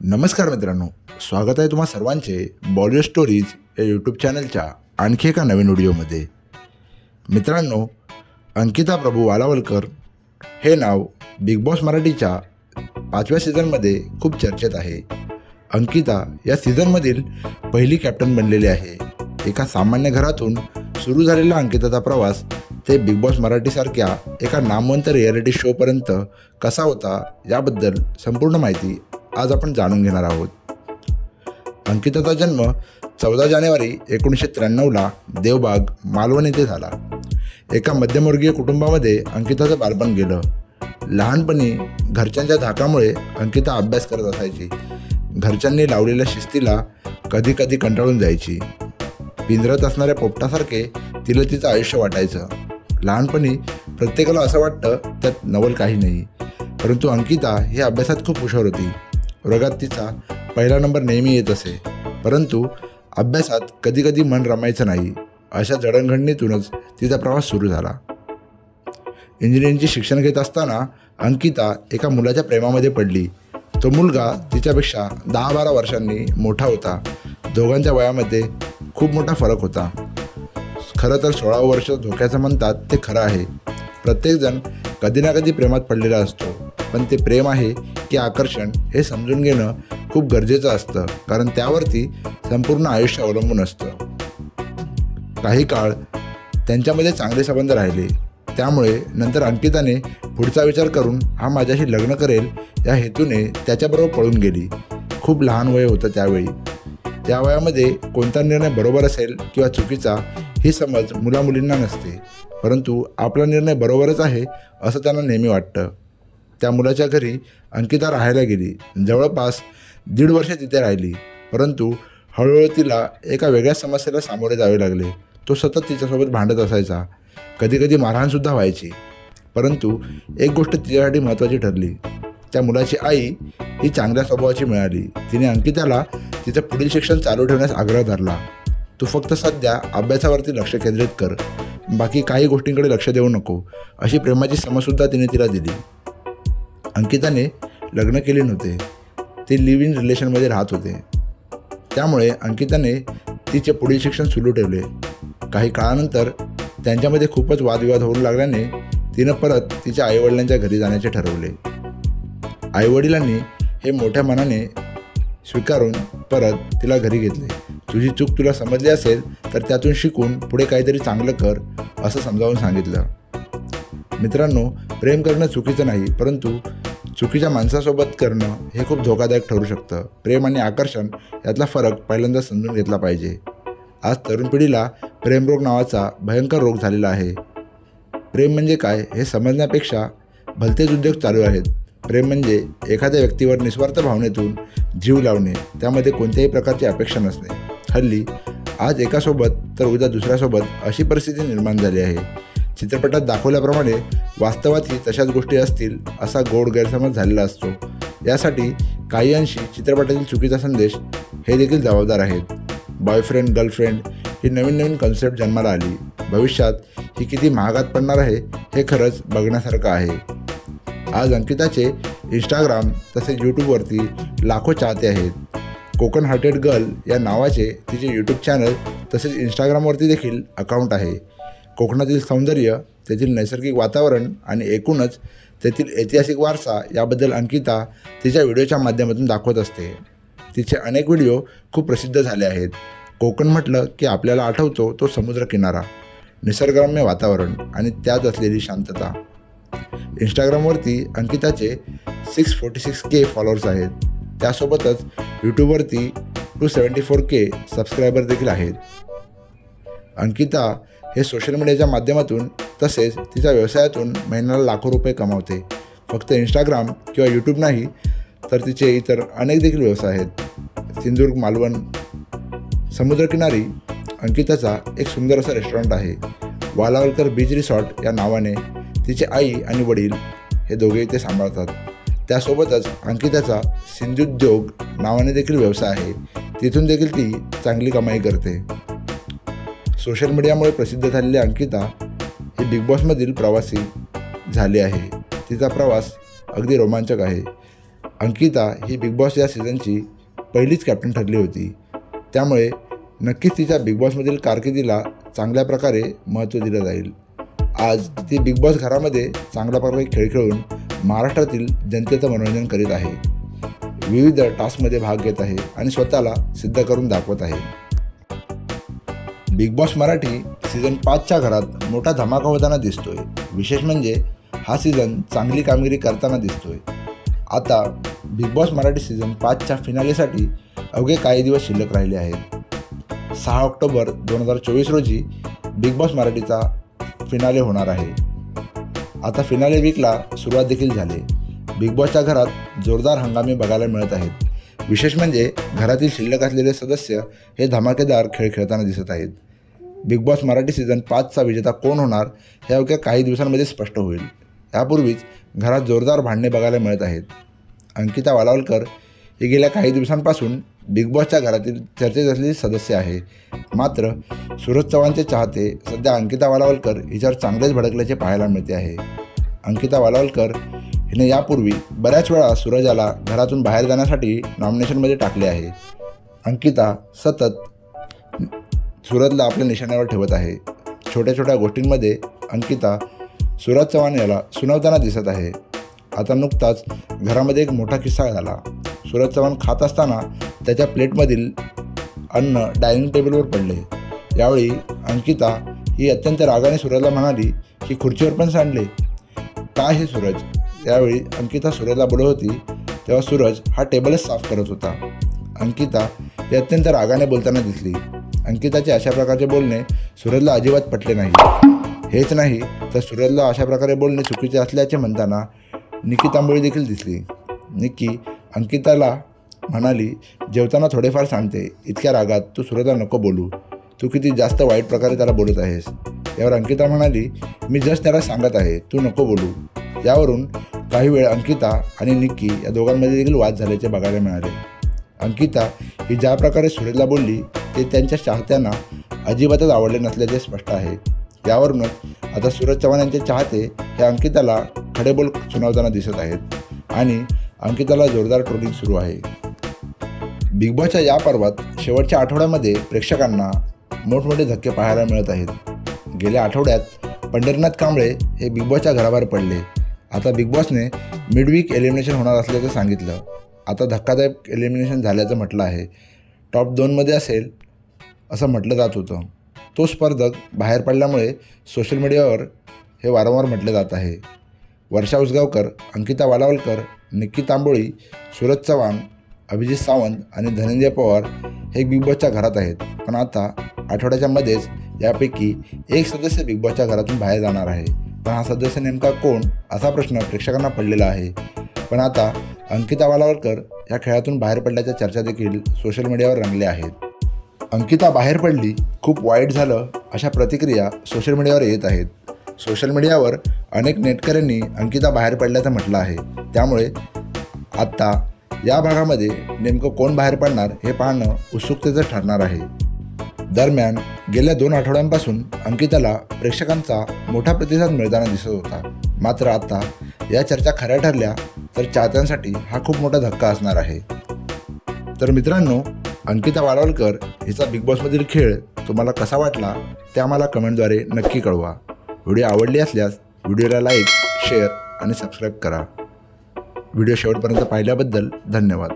नमस्कार मित्रांनो स्वागत आहे तुम्हा सर्वांचे बॉलिवूड स्टोरीज या यूट्यूब चॅनलच्या आणखी एका नवीन व्हिडिओमध्ये. मित्रांनो अंकिता प्रभू वालावलकर हे नाव बिग बॉस मराठीच्या पाचव्या सीझनमध्ये खूप चर्चेत आहे. अंकिता या सीझनमधील पहिली कॅप्टन बनलेली आहे. एका सामान्य घरातून सुरू झालेला अंकिताचा प्रवास ते बिग बॉस मराठीसारख्या एका नामवंत रियालिटी शोपर्यंत कसा होता याबद्दल संपूर्ण माहिती आज आपण जाणून घेणार आहोत. अंकिताचा जन्म चौदा जानेवारी एकोणीसशे त्र्याण्णवला देवबाग मालवण येथे झाला. एका मध्यमवर्गीय कुटुंबामध्ये अंकिताचं बालपण गेलं. लहानपणी घरच्यांच्या धाकामुळे अंकिता अभ्यास करत असायची. घरच्यांनी लावलेल्या शिस्तीला कधी कधी कंटाळून जायची. पिंजरत असणाऱ्या पोपटासारखे तिला तिचं आयुष्य वाटायचं. लहानपणी प्रत्येकाला असं वाटतं त्यात नवल काही नाही. परंतु अंकिता ही अभ्यासात खूप हुशार होती. वर्गात तिचा पहिला नंबर नेहमी येत असे. परंतु अभ्यासात कधीकधी मन रमायचं नाही. अशा जडणघडणीतूनच तिचा प्रवास सुरू झाला. इंजिनिअरिंगचे शिक्षण घेत असताना अंकिता एका मुलाच्या प्रेमामध्ये पडली. तो मुलगा तिच्यापेक्षा दहा बारा वर्षांनी मोठा होता. दोघांच्या वयामध्ये खूप मोठा फरक होता. खरं तर सोळा वर्ष धोक्याचं म्हणतात ते खरं आहे. प्रत्येकजण कधी ना कधी प्रेमात पडलेला असतो. पण ते प्रेम आहे की आकर्षण हे समजून घेणं खूप गरजेचं असतं. कारण त्यावरती संपूर्ण आयुष्य अवलंबून असतं. काही काळ त्यांच्यामध्ये चांगले संबंध राहिले. त्यामुळे नंतर अंकिताने पुढचा विचार करून हा माझ्याशी लग्न करेल या हेतूने त्याच्याबरोबर पळून गेली. खूप लहान वय होतं त्यावेळी. त्या वयामध्ये कोणता निर्णय बरोबर असेल किंवा चुकीचा ही समज मुलामुलींना नसते. परंतु आपला निर्णय बरोबरच आहे असं त्यांना नेहमी वाटतं. त्या मुलाच्या घरी अंकिता राहायला गेली. जवळपास दीड वर्ष तिथे राहिली. परंतु हळूहळू तिला एका वेगळ्या समस्येला सामोरे जावे लागले. तो सतत तिच्यासोबत भांडत असायचा. कधीकधी मारहाणसुद्धा व्हायची. परंतु एक गोष्ट तिच्यासाठी महत्त्वाची ठरली. त्या मुलाची आई ही चांगल्या स्वभावाची मिळाली. तिने अंकिताला तिचं पुढील शिक्षण चालू ठेवण्यास आग्रह धरला. तू फक्त सध्या अभ्यासावरती लक्ष केंद्रित कर. बाकी काही गोष्टींकडे लक्ष देऊ नको. अशी प्रेमाची समजसुद्धा तिने तिला दिली. अंकिताने लग्न केले नव्हते. ते लिव्ह इन रिलेशनमध्ये राहत होते. त्यामुळे अंकिताने तिचे पुढील शिक्षण सुरू ठेवले. काही काळानंतर त्यांच्यामध्ये खूपच वादविवाद होऊ लागल्याने तिनं परत तिच्या आईवडिलांच्या घरी जाण्याचे ठरवले. आईवडिलांनी हे मोठ्या मनाने स्वीकारून परत तिला घरी घेतले. तुझी चूक तुला समजली असेल तर त्यातून शिकून पुढे काहीतरी चांगलं कर असं समजावून सांगितलं. मित्रांनो प्रेम करणं चुकीचं नाही परंतु चुकीच्या माणसासोबत करणं हे खूप धोकादायक ठरू शकतं. प्रेम आणि आकर्षण यातला फरक पहिल्यांदा समजून घेतला पाहिजे. आज तरुण पिढीला प्रेमरोग नावाचा भयंकर रोग झालेला आहे. प्रेम म्हणजे काय हे समजण्यापेक्षा भलतेच उद्योग चालू आहेत. प्रेम म्हणजे एखाद्या व्यक्तीवर निस्वार्थ भावनेतून जीव लावणे त्यामध्ये कोणत्याही प्रकारची अपेक्षा नसणे. हल्ली आज एकासोबत तर उद्या दुसऱ्यासोबत अशी परिस्थिती निर्माण झाली आहे. चित्रपटात दाखवल्याप्रमाणे वास्तवातही तशाच गोष्टी असतील असा गोड गैरसमज झालेला असतो. यासाठी काही अंशी चित्रपटातील चुकीचा संदेश हे देखील जबाबदार आहेत. बॉयफ्रेंड गर्लफ्रेंड ही नवीन नवीन कन्सेप्ट जन्माला आली. भविष्यात ही किती महागात पडणार आहे हे खरंच बघण्यासारखं आहे. आज अंकिताचे इंस्टाग्राम तसेच यूट्यूबवरती लाखो चाहते आहेत. कोकण हार्टेड गर्ल या नावाचे तिचे यूट्यूब चॅनल तसेच इंस्टाग्रामवरती देखील अकाउंट आहे. कोकणातील सौंदर्य तेथील नैसर्गिक वातावरण आणि एकूणच तेथील ऐतिहासिक वारसा याबद्दल अंकिता तिच्या व्हिडिओच्या माध्यमातून दाखवत असते. तिचे अनेक व्हिडिओ खूप प्रसिद्ध झाले आहेत. कोकण म्हटलं की आपल्याला आठवतो तो समुद्रकिनारा निसर्गरम्य वातावरण आणि त्यात असलेली शांतता. इंस्टाग्रामवरती अंकिताचे six forty six K followers आहेत. त्यासोबतच यूट्यूबवरती two seventy four K subscriber देखील आहेत. अंकिता हे सोशल मीडियाच्या माध्यमातून तसेच तिच्या व्यवसायातून महिन्याला लाखो रुपये कमावते. फक्त इंस्टाग्राम किंवा यूट्यूब नाही तर तिचे इतर अनेक देखील व्यवसाय आहेत. सिंधुदुर्ग मालवण समुद्रकिनारी अंकिताचा एक सुंदर असा रेस्टॉरंट आहे. वालावलकर बीच रिसॉर्ट या नावाने तिचे आई आणि वडील हे दोघे ते सांभाळतात. त्यासोबतच अंकिताचा सिंधुद्योग नावाने देखील व्यवसाय आहे. तिथून देखील ती चांगली कमाई करते. सोशल मीडियामुळे प्रसिद्ध झालेली अंकिता ही बिग बॉसमधील प्रवासी झाली आहे. तिचा प्रवास अगदी रोमांचक आहे. अंकिता ही बिग बॉस या सीझनची पहिलीच कॅप्टन ठरली होती. त्यामुळे नक्कीच तिच्या बिग बॉसमधील कारकिर्दीला चांगल्या प्रकारे महत्त्व दिलं जाईल. आज ती बिग बॉस घरामध्ये चांगल्या प्रकारे खेळ खेळून महाराष्ट्रातील जनतेचं मनोरंजन करीत आहे. विविध टास्कमध्ये भाग घेत आहे आणि स्वतःला सिद्ध करून दाखवत आहे. बिग बॉस मराठी सीझन पाचच्या घरात मोठा धमाका होताना दिसतोय. विशेष म्हणजे हा सीझन चांगली कामगिरी करताना दिसतोय. आता बिग बॉस मराठी सीझन पाचच्या फिनालेसाठी अवघे काही दिवस शिल्लक राहिले आहेत. सहा ऑक्टोबर दोन हजार चोवीस रोजी बिग बॉस मराठीचा फिनाले होणार आहे. आता फिनाले वीकला सुरुवात देखील झाली. बिग बॉसच्या घरात जोरदार हंगामे बघायला मिळत आहेत. विशेष म्हणजे घरातील शिल्लक असलेले सदस्य हे धमाकेदार खेळ खेळताना दिसत आहेत. बिग बॉस मराठी सीझन पाचचा विजेता कोण होणार हे अवघ्या काही दिवसांमध्ये स्पष्ट होईल. यापूर्वीच घरात जोरदार भांडणे बघायला मिळत आहेत. अंकिता वालावलकर ही गेल्या काही दिवसांपासून बिग बॉसच्या घरातील चर्चेत असलेली सदस्य आहे. मात्र सूरज चव्हाणचे चाहते सध्या अंकिता वालावलकर हिच्यावर चांगलेच भडकल्याचे पाहायला मिळते आहे. अंकिता वालावलकर हिने यापूर्वी बऱ्याच वेळा सूरजाला घरातून बाहेर जाण्यासाठी नॉमिनेशनमध्ये टाकले आहे. अंकिता सतत सूरजला आपल्या निशाण्यावर ठेवत आहे. छोट्या छोट्या गोष्टींमध्ये अंकिता सूरज चव्हाण याला सुनावताना दिसत आहे. आता नुकताच घरामध्ये एक मोठा किस्सा झाला. सूरज चव्हाण खात असताना त्याच्या प्लेटमधील अन्न डायनिंग टेबलवर पडले. यावेळी अंकिता ही अत्यंत रागाने सूरजला म्हणाली की खुर्चीवर पण सांडले. काय हे सूरज? त्यावेळी अंकिता सूरजला बोलत होती तेव्हा सूरज हा टेबलच साफ करत होता. अंकिता ही अत्यंत रागाने बोलताना दिसली. अंकिताचे अशा प्रकारचे बोलणे सूरजला अजिबात पटले नाही. हेच नाही तर सूरजला अशा प्रकारे बोलणे चुकीचे असल्याचे म्हणताना निकी तांबोळी देखील दिसली. निकी अंकिताला म्हणाली जेवताना थोडेफार सांगते इतक्या रागात तू सूरजला नको बोलू. तू किती जास्त वाईट प्रकारे त्याला बोलत आहेस. यावर अंकिता म्हणाली मी जस्ट त्याला सांगत आहे तू नको बोलू. यावरून काही वेळ अंकिता आणि निक्की या दोघांमध्ये देखील वाद झाल्याचे बघायला मिळाले. अंकिता ही ज्या प्रकारे सूरजला बोलली ते त्यांच्या चाहत्यांना अजिबातच आवडले नसल्याचे स्पष्ट आहे. यावरूनच आता सूरज चव्हाण यांचे चाहते हे अंकिताला खडेबोल सुनावताना दिसत आहेत आणि अंकिताला जोरदार ट्रोलिंग सुरू आहे. बिग बॉसच्या या पर्वात शेवटच्या आठवड्यामध्ये प्रेक्षकांना मोठमोठे धक्के पाहायला मिळत आहेत. गेल्या आठवड्यात पंढरीनाथ कांबळे हे बिग बॉसच्या घराबाहेर पडले. आता बिग बॉसने मिडवीक एलिमिनेशन होणार असल्याचं सांगितलं. आता धक्कादायक एलिमिनेशन झाल्याचं म्हटलं आहे. टॉप दोनमध्ये असेल असं म्हटलं जात होतं. तो स्पर्धक बाहेर पडल्यामुळे सोशल मीडियावर हे वारंवार म्हटलं जात आहे. वर्षा उसगावकर अंकिता वालावलकर निक्की तांबोळी सूरज चव्हाण अभिजित सावंत आणि धनंजय पवार हे बिग बॉसच्या घरात आहेत. पण आता आठवड्याच्या मध्येच यापैकी एक सदस्य बिग बॉसच्या घरातून बाहेर जाणार आहे. पण हा सदस्य नेमका कोण असा प्रश्न प्रेक्षकांना पडलेला आहे. पण आता अंकिता वालावलकर या खेळातून बाहेर पडल्याच्या चर्चा देखील सोशल मीडियावर रंगल्या आहेत. अंकिता बाहेर पडली खूप वाईट झालं अशा प्रतिक्रिया सोशल मीडियावर येत आहेत. सोशल मीडियावर अनेक नेटकऱ्यांनी अंकिता बाहेर पडल्याचं म्हटलं आहे. त्यामुळे आत्ता या भागामध्ये नेमकं कोण बाहेर पडणार हे पाहणं उत्सुकतेचं ठरणार आहे. दरम्यान गेल्या दोन आठवड्यांपासून अंकिताला प्रेक्षकांचा मोठा प्रतिसाद मिळताना दिसत होता. मात्र आत्ता या चर्चा खऱ्या ठरल्या तर चाहत्यांसाठी हा खूप मोठा धक्का असणार आहे. तर मित्रांनो अंकिता वालावलकर हिचा बिग बॉसमधील खेळ तुम्हाला कसा वाटला ते आम्हाला कमेंटद्वारे नक्की कळवा. व्हिडिओ आवडली असल्यास व्हिडिओला लाईक शेअर आणि सबस्क्राईब करा. व्हिडिओ शेवटपर्यंत पाहिल्याबद्दल धन्यवाद.